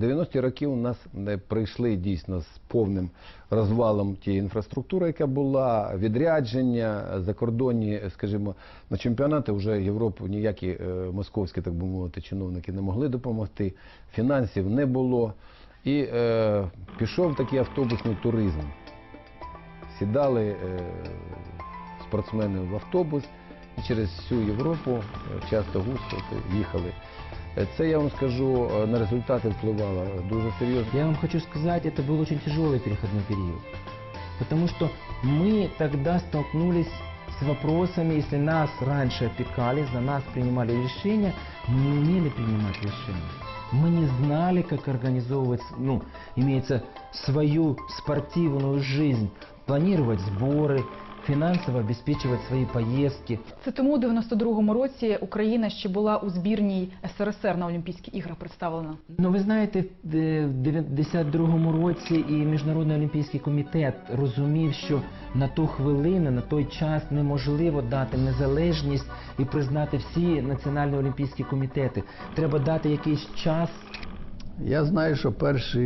90-ті роки у нас не прийшли дійсно з повним розвалом тієї інфраструктури, яка була, відрядження, закордонні, скажімо, на чемпіонати вже Європу ніякі е, московські, так би мовити, чиновники не могли допомогти, фінансів не було. І е, пішов такий автобусний туризм. Сідали е, спортсмени в автобус і через всю Європу е, часто густо їхали. Це я вам скажу е, на результати впливало дуже серйозно. Я вам хочу сказать, это был очень тяжелый переходной период. Потому что мы тогда столкнулись с вопросами, если нас раньше опекали, за нас принимали решения, мы не умели принимать решения. Мы не знали, как организовывать, ну, имеется свою спортивную жизнь, планировать сборы, финансово обеспечивать свои поездки. Це тому у 92-му році Україна ще була у збірній СРСР на Олімпійських іграх представлена. Ну, ви знаєте, в 92-му році і Міжнародний олімпійський комітет розумів, що на ту хвилину, на той час неможливо дати незалежність і признати всі національні олімпійські комітети. Треба дати якийсь час. Я знаю, що перші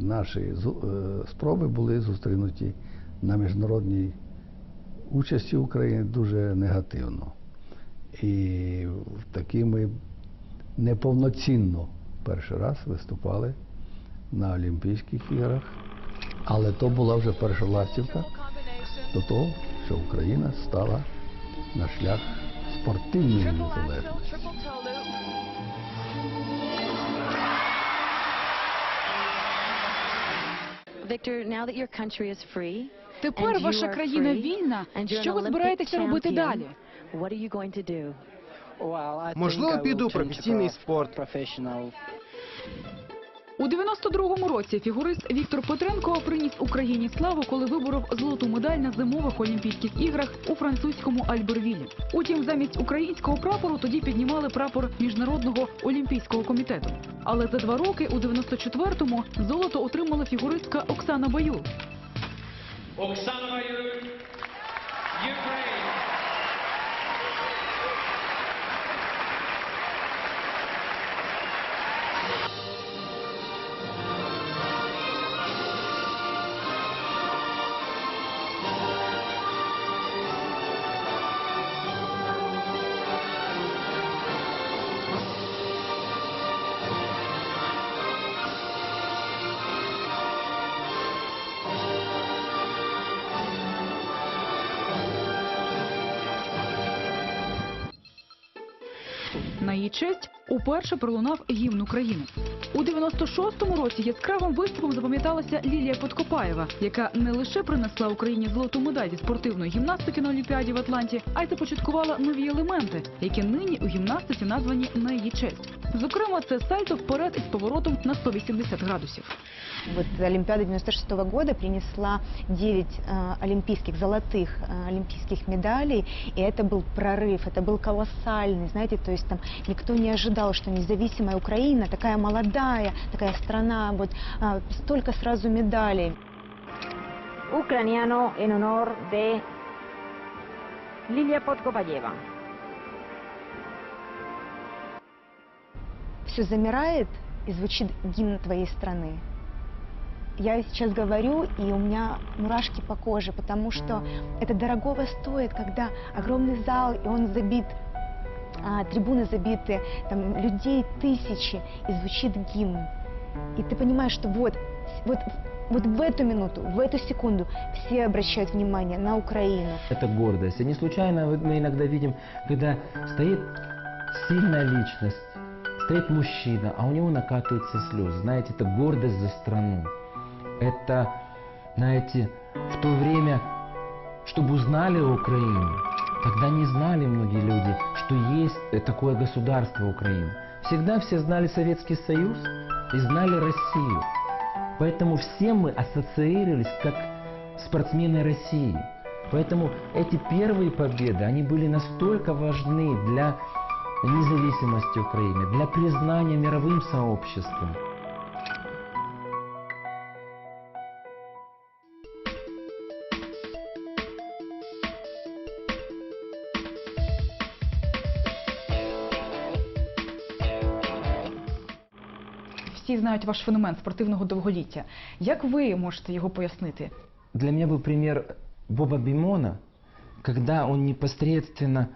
наші е, спроби були зустрінуті на міжнародній участі України дуже негативно. І такі ми неповноцінно перший раз виступали на Олімпійських іграх. Але то була вже перша ластівка до того, що Україна стала на шлях спортивної незалежності. Victor, now that your country is free, Тепер ваша країна вільна. Що ви збираєтеся робити далі? Можливо, піду професійний спорт. У 92-му році фігурист Віктор Петренко приніс Україні славу, коли виборов золоту медаль на зимових Олімпійських іграх у французькому Альбервілі. Утім, замість українського прапору тоді піднімали прапор міжнародного олімпійського комітету. Але за два роки, у 94-му, золото отримала фігуристка Оксана Баюл. Оксана Майор Її честь уперше пролунав гімн України. У 96-му році яскравим виступом запам'яталася Лілія Подкопаєва, яка не лише принесла Україні золоту медаль зі спортивної гімнастики на Олімпіаді в Атланті, а й започаткувала нові елементи, які нині у гімнастиці названі на її честь. Зокрема, це сальто вперед із поворотом на 180 градусів. Вот Олимпиада 96 года принесла 9 э, олимпийских, золотых э, олимпийских медалей, и это был прорыв, это был колоссальный, знаете, то есть там никто не ожидал, что независимая Украина, такая молодая, такая страна, вот а, столько сразу медалей. ucraniano en honor de Lilia Podkopayeva. Все замирает и звучит гимн твоей страны. Я сейчас говорю, и у меня мурашки по коже, потому что это дорогого стоит, когда огромный зал, и он забит, а, трибуны забиты, там людей тысячи, и звучит гимн. И ты понимаешь, что вот, вот, вот в эту минуту, в эту секунду все обращают внимание на Украину. Это гордость. И не случайно мы иногда видим, когда стоит сильная личность, стоит мужчина, а у него накатываются слезы. Знаете, это гордость за страну. Это, знаете, в то время, чтобы узнали Украину, тогда не знали многие люди, что есть такое государство Украина. Всегда все знали Советский Союз и знали Россию. Поэтому все мы ассоциировались как спортсмены России. Поэтому эти первые победы, они были настолько важны для независимости Украины, для признания мировым сообществом. всі знають ваш феномен спортивного довголіття. Як ви можете його пояснити? Для меня был пример Боба Бимона, когда он непосредственно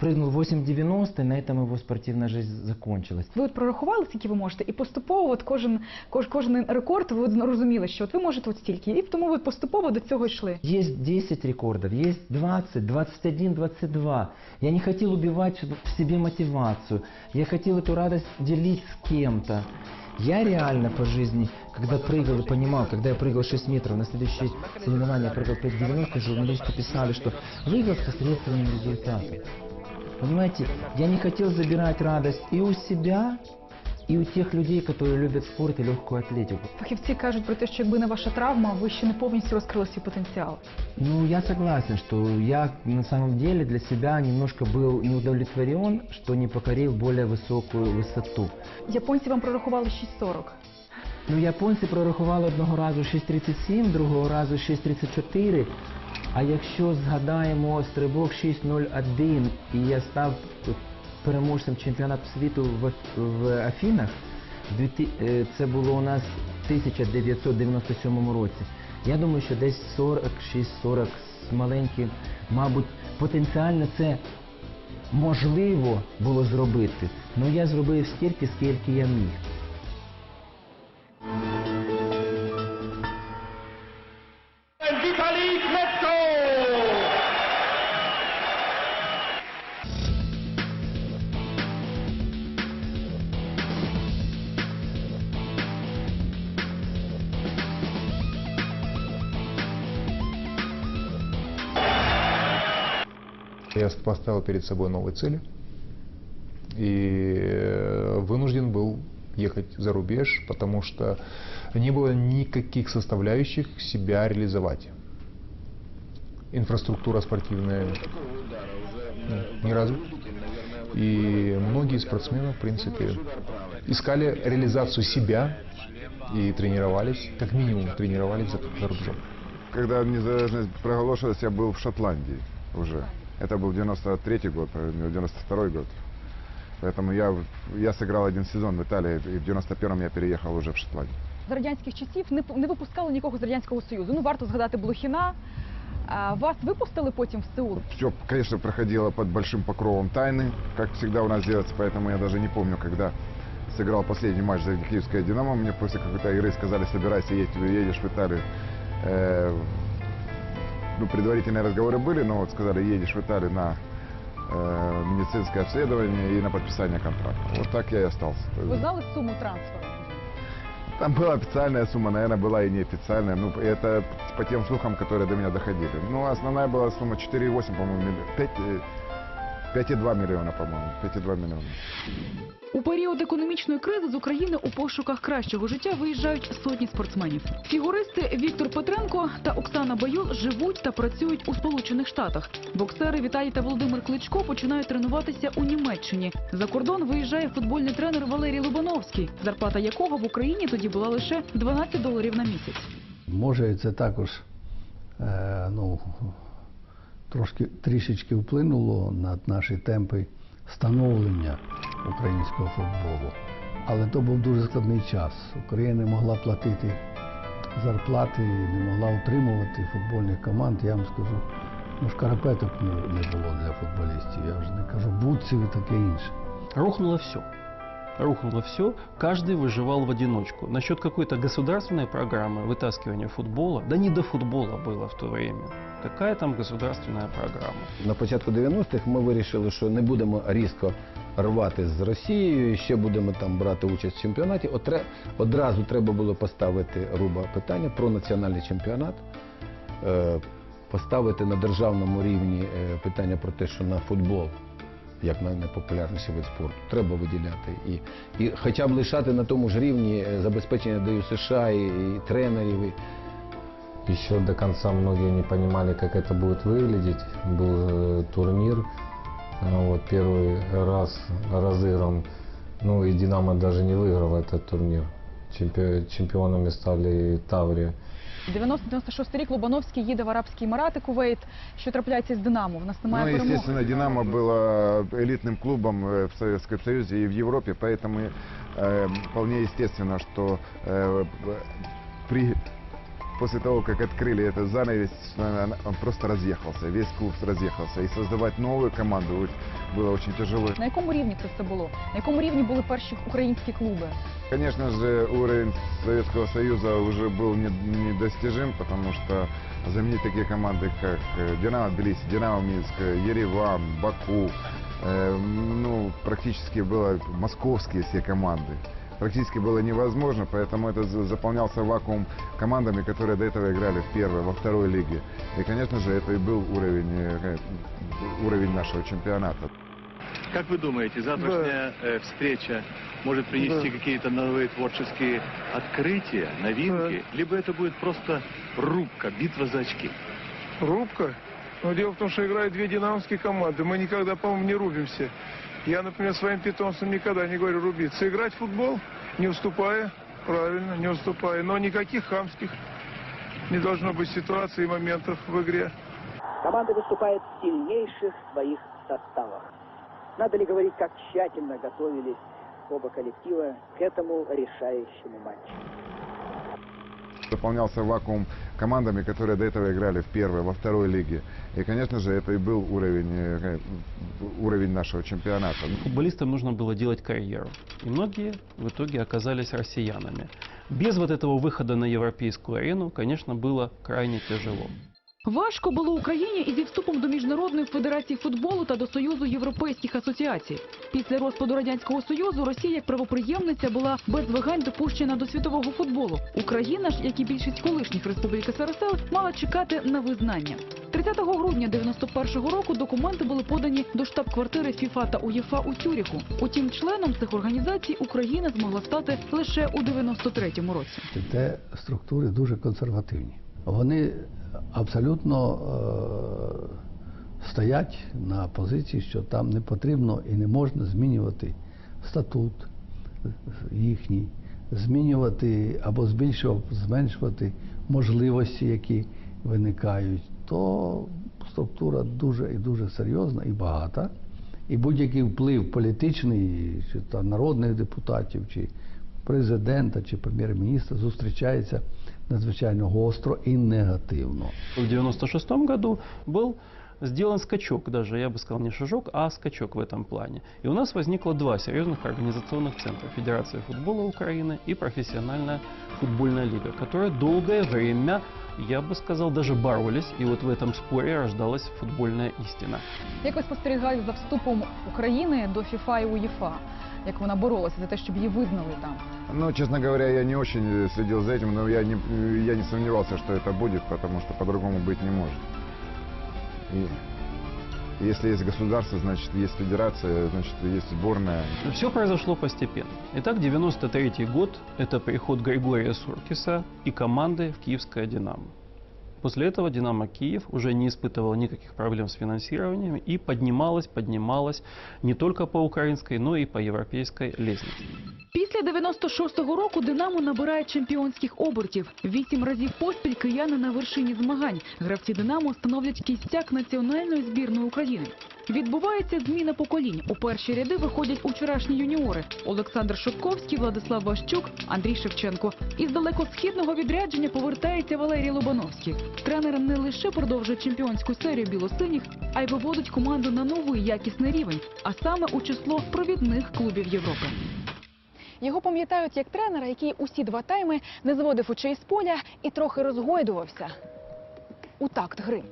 прыгнул 8,90, и на этом его спортивная жизнь закончилась. Ви от прорахували, скільки ви можете, і поступово от кожен, кож, кожен рекорд ви от розуміли, що от ви можете от стільки, і тому ви поступово до цього йшли. Есть 10 рекордов, есть 20, 21, 22. Я не хотел убивать в себе мотивацию. Я хотел эту радость делить с кем-то. Я реально по жизни, когда прыгал и понимал, когда я прыгал 6 метров, на следующее соревнование прыгал 5,90, журналисты писали, что выиграл с посредственным результатом. Понимаете, я не хотел забирать радость и у себя, и у тех людей, которые любят спорт и легкую атлетику. Фахівці кажуть про те, що якби не ваша травма, ви ще не повністю розкрили свій потенціал. Ну, я согласен, что я на самом деле для себя немножко был не удовлетворен, что не покорил более высокую высоту. Японці вам прорахували 6,40. Ну, японці прорахували одного разу 6.37, другого разу 6.34. А якщо згадаємо стрибок 6.01, і я став переможцем чемпіонату світу в, в Афінах, е, це було у нас в 1997 році. Я думаю, що десь 46-40 з маленьким, мабуть, потенціально це можливо було зробити. Ну я зробив стільки, скільки я міг. Я поставил перед собой новые цели и э, вынужден был ехать за рубеж, потому что не было никаких составляющих себя реализовать. Инфраструктура спортивная ну, не развита. И многие спортсмены, в принципе, искали реализацию себя и тренировались, как минимум тренировались за, за рубежом. Когда незалежность проголошилась, я был в Шотландии уже. Это был 93 год, э, 92 год. Поэтому я, я сыграл один сезон в Италии, и в 91-м я переехал уже в Шотландию. За радянських часів не, не випускали нікого з Радянського Союзу. Ну, варто згадати Блохіна. А вас випустили потім в Сеул? Все, конечно, проходило под большим покровом тайны, как всегда у нас делается, поэтому я даже не помню, когда сыграл последний матч за Киевское «Динамо», мне после какой-то игры сказали, собирайся, едь, едешь в Италию. Э, ну, предварительные разговоры были, но вот сказали, едешь в Италию на э, медицинское обследование и на подписание контракта. Вот так я и остался. Ви знали суму трансферу? Там была официальная сумма, наверное, была и неофициальная. Ну, это по тем слухам, которые до меня доходили. Ну, основная была сумма 4,8, по-моему, миллиона. 5, э, 5,2 миллиона, по-моему. 5,2 миллиона. У період економічної кризи з України у пошуках кращого життя виїжджають сотні спортсменів. Фігуристи Віктор Петренко та Оксана Баюл живуть та працюють у Сполучених Штатах. Боксери Віталій та Володимир Кличко починають тренуватися у Німеччині. За кордон виїжджає футбольний тренер Валерій Лобановський, зарплата якого в Україні тоді була лише 12 доларів на місяць. Може, це також е, ну, трошки трішечки вплинуло на наші темпи становлення українського футболу. Але то був дуже складний час. Україна не могла платити зарплати, не могла утримувати футбольних команд. Я вам скажу, ну шкарпеток не, було для футболістів. Я вже не кажу бутсів і таке інше. Рухнуло все Рухнуло все, каждый выживал в одиночку. Насчет какой-то государственной программы вытаскивания футбола, да не до футбола было в то время. Какая там государственная программа? На початку 90-х ми вирішили, що не будемо різко рвати з Росією, і ще будемо там брати участь в чемпіонаті. Отре- Одразу треба було поставити руба питання про національний чемпіонат, е, поставити на державному рівні е, питання про те, що на футбол, як на найпопулярніший вид спорту, треба виділяти. І, і хоча б лишати на тому ж рівні е, забезпечення ДЮСШ США і, і тренерів. І, Еще до конца многие не понимали, как это будет выглядеть. Был э, турнир, э, вот первый раз разыгран, ну и Динамо даже не выиграл этот турнир. Чемпи- чемпионами стали Таврия. 90-96 рік Лобановський їде в Арабські Емірати, Кувейт. Що трапляється з Динамо? В нас немає Ну, перемоги. естественно, «Динамо» было элитным клубом э, в Советском Союзе и в Европе, поэтому э, вполне естественно, что э, при, после того, как открыли этот занавес, э, он- он просто разъехался, весь клуб разъехался. И создавать новую команду вот было очень тяжело. На якому рівні це все було? На якому рівні були перші українські клуби? Конечно же, уровень Советского Союза уже был не- недостижим, потому что заменить такие команды, как э, «Динамо Тбилиси», «Динамо Минск», э, «Ереван», «Баку», э, ну, практически было московские все команды. Практически было невозможно, поэтому это за- заполнялся вакуум командами, которые до этого играли в первой, во второй лиге. И, конечно же, это и был уровень, э, уровень нашего чемпионата. Как вы думаете, завтрашняя э, встреча может принести какие-то новые творческие открытия, новинки, либо это будет просто рубка, битва за очки? Рубка? Но дело в том, что играют две динамовские команды. Мы никогда, по-моему, не рубимся. Я, например, своим питомцам никогда не говорю рубиться. Играть в футбол, не уступая, правильно, не уступая. Но никаких хамских не должно быть ситуаций и моментов в игре. Команда выступает в сильнейших своих составах. Надо ли говорить, как тщательно готовились оба коллектива к этому решающему матчу? Заполнялся вакуум командами, которые до этого играли в первой, во второй лиге. И, конечно же, это и был уровень, э, уровень нашего чемпионата. Футболистам нужно было делать карьеру. И многие в итоге оказались россиянами. Без вот этого выхода на европейскую арену, конечно, было крайне тяжело. Важко було Україні і зі вступом до Міжнародної федерації футболу та до Союзу європейських асоціацій. Після розпаду радянського союзу Росія як правоприємниця була без вагань допущена до світового футболу. Україна ж, як і більшість колишніх республік СРСР, мала чекати на визнання. 30 грудня 91-го року документи були подані до штаб-квартири ФІФА та УЄФА у Цюріху. Утім, членом цих організацій Україна змогла стати лише у 93-му році. Те структури дуже консервативні. Вони абсолютно е, стоять на позиції, що там не потрібно і не можна змінювати статут їхній, змінювати або збільшувати, зменшувати можливості, які виникають, то структура дуже і дуже серйозна і багата. І будь-який вплив політичний, чи там народних депутатів, чи президента, чи прем'єр-міністра зустрічається надзвичайно гостро і негативно. В 96 году был сделан скачок, даже я бы сказал не шажок, а скачок в этом плане. И у нас возникло два серьезных организационных центра. Федерация футбола Украины и профессиональная футбольная лига, которые долгое время, я бы сказал, даже боролись. И вот в этом споре рождалась футбольная истина. Як ви спостерігали за вступом України до ФІФА і УЄФА? Як вона боролася за те, щоб її визнали там? Ну, честно говоря, я не очень э, следил за этим, но я не, э, я не сомневался, что это будет, потому что по-другому быть не может. И если есть государство, значит, есть федерация, значит, есть сборная. Все произошло постепенно. Итак, 93 год – это приход Григория Суркиса и команды в киевское «Динамо». После этого «Динамо Киев» уже не испытывал никаких проблем с финансированием и поднималась, поднималась не только по украинской, но и по европейской лестнице. Після 96-го року Динамо набирає чемпіонських обертів. Вісім разів поспіль кияни на вершині змагань. Гравці Динамо становлять кістяк національної збірної України. Відбувається зміна поколінь. У перші ряди виходять учорашні юніори Олександр Шовковський, Владислав Ващук, Андрій Шевченко. Із далекосхідного відрядження повертається Валерій Лобановський. Тренер не лише продовжує чемпіонську серію білосиніх, а й виводить команду на новий якісний рівень, а саме у число провідних клубів Європи. Його пам'ятають як тренера, який усі два тайми не зводив очей з поля і трохи розгойдувався у такт гри.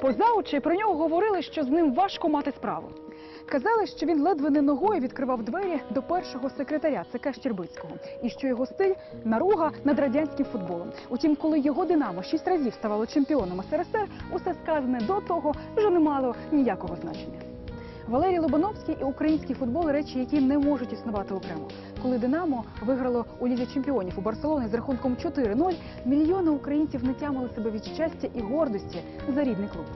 Поза очі про нього говорили, що з ним важко мати справу. Казали, що він ледве не ногою відкривав двері до першого секретаря ЦК Щербицького, і що його стиль наруга над радянським футболом. Утім, коли його Динамо шість разів ставало чемпіоном СРСР, усе сказане до того вже не мало ніякого значення. Валерій Лобановський і український футбол речі, які не можуть існувати окремо. Коли Динамо виграло у Лізі чемпіонів у Барселоні з рахунком 4-0, мільйони українців не тямили себе від щастя і гордості за рідний клуб.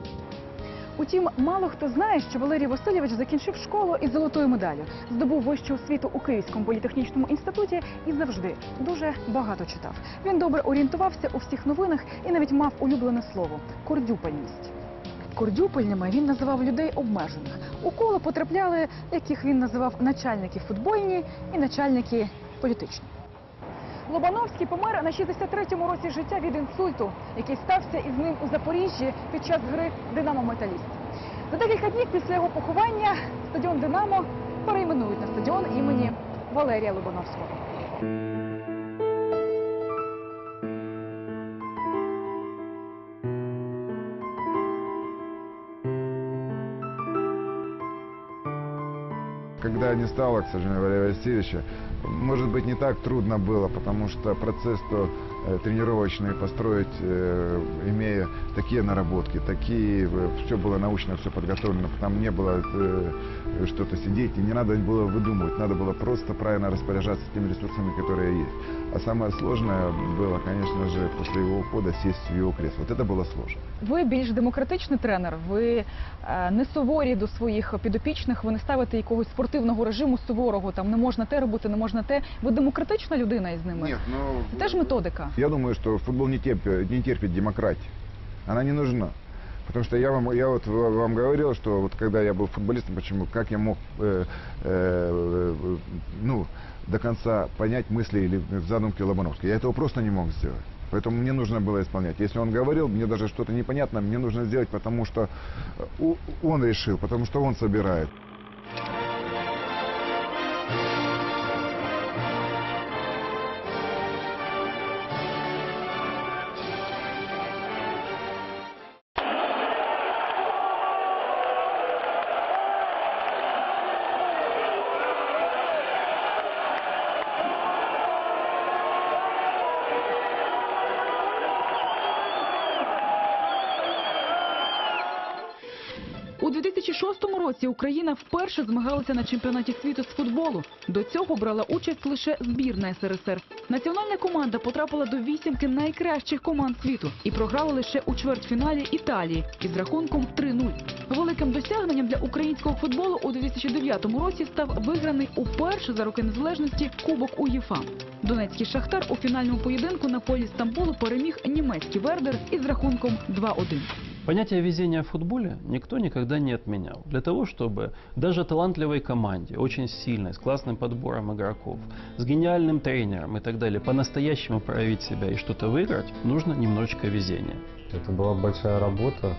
Утім, мало хто знає, що Валерій Васильович закінчив школу із золотою медаллю, здобув вищу освіту у Київському політехнічному інституті і завжди дуже багато читав. Він добре орієнтувався у всіх новинах і навіть мав улюблене слово кордюпальність. Кордюпальними він називав людей обмежених. У коло потрапляли, яких він називав начальники футбольні і начальники політичні. Лобановський помер на 63-му році життя від інсульту, який стався із ним у Запоріжжі під час гри Динамо Металіст. За декілька днів після його поховання стадіон Динамо перейменують на стадіон імені Валерія Лобановського. Когда не стало, к сожалению, Валерия Васильевича, может быть, не так трудно было, потому что процесс то э, тренировочный построить, э, имея такие наработки, такие, все было научно, все подготовлено, там не было э, что-то сидеть, и не надо было выдумывать, надо было просто правильно распоряжаться теми ресурсами, которые есть. А самое сложное было, конечно же, после его ухода сесть в его кресло. Вот это было сложно. Ви більш демократичний тренер. Ви е, не суворі до своїх підопічних. Ви не ставите якогось спортивного режиму суворого. Там не можна те робити, не можна те. Ви демократична людина із ними. Нет, ну, Теж методика. Я думаю, что футбол не терпит, не терпит демократии. Она не нужна. Потому что я вам, я вот вам говорил, что вот когда я был футболистом, почему, как я мог, э, э, ну, до конца понять мысли или задумки Лобановского. Я этого просто не мог сделать. Поэтому мне нужно было исполнять. Если он говорил, мне даже что-то непонятно, мне нужно сделать, потому что э, он решил, потому что он собирает. У 2006 році Україна вперше змагалася на чемпіонаті світу з футболу. До цього брала участь лише збірна СРСР. Національна команда потрапила до вісімки найкращих команд світу і програла лише у чвертьфіналі Італії із рахунком 3-0. Великим досягненням для українського футболу у 2009 році став виграний уперше за роки незалежності Кубок УЄФА. Донецький шахтар у фінальному поєдинку на полі Стамбулу переміг німецький Вердер із рахунком 2-1. Понятие везения в футболе никто никогда не отменял. Для того, чтобы даже талантливой команде, очень сильной, с классным подбором игроков, с гениальным тренером и так далее, по-настоящему проявить себя и что-то выиграть, нужно немножечко везения. Это была большая работа,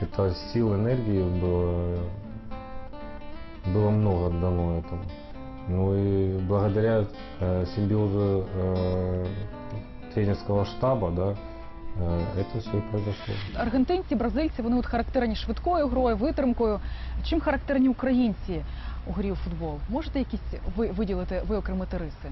это сил, энергии было, было много отдано этому. Ну и благодаря э, симбиозу э, тренерского штаба, да, это все и произошло. Аргентинці, бразильці, вони от характерні швидкою грою, витримкою. Чим характерні українці у грі у футбол? Можете якісь ви виділити, виокремити риси?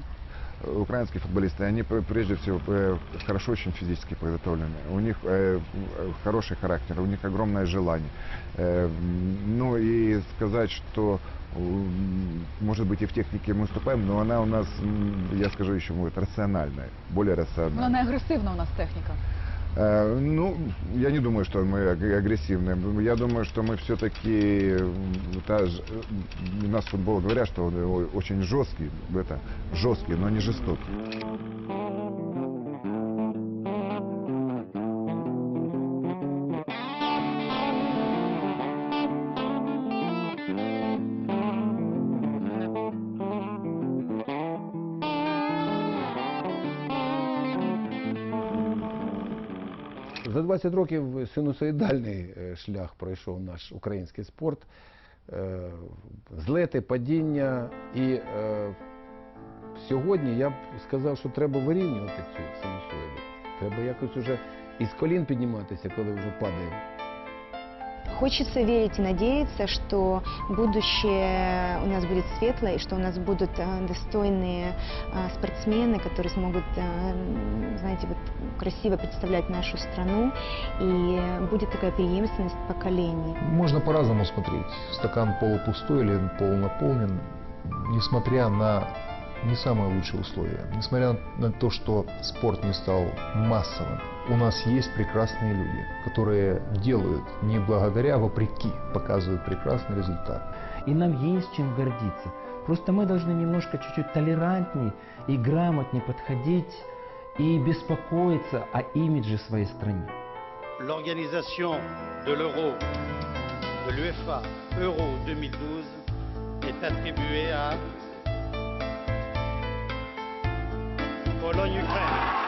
украинские футболисты, они пр- прежде всего э, хорошо очень физически подготовлены. У них э, э, хороший характер, у них огромное желание. Э, м, Ну и сказать, что м, может быть и в технике мы уступаем, но она у нас, м, я скажу еще, будет рациональная, более рациональная. Вона не агресивна у нас техніка. Э, Ну, я не думаю, что мы аг- агрессивные. Я думаю, что мы все-таки у нас футбол говорят, что он о- очень жесткий, это жесткий, но не жестокий. За 20 років синусоїдальний е, шлях пройшов наш український спорт. Е, Злети, падіння. І е, сьогодні я б сказав, що треба вирівнювати цю синусоїду. Треба якось уже із колін підніматися, коли вже падаємо. Хочется верить и надеяться, что будущее у нас будет светлое, и что у нас будут э, достойные э, спортсмены, которые смогут, э, м, знаете, вот красиво представлять нашу страну, и будет такая преемственность поколений. Можно по-разному смотреть. Стакан полупустой или полунаполнен. Несмотря на не самые лучшие условия. Несмотря на то, что спорт не стал массовым, у нас есть прекрасные люди, которые делают не благодаря, а вопреки, показывают прекрасный результат. И нам есть чем гордиться. Просто мы должны немножко чуть-чуть толерантнее и грамотнее подходить и беспокоиться о имидже своей страны. L'organisation de l'Euro, de l'UEFA Euro 2012 est attribuée à Pologne-Ukraine.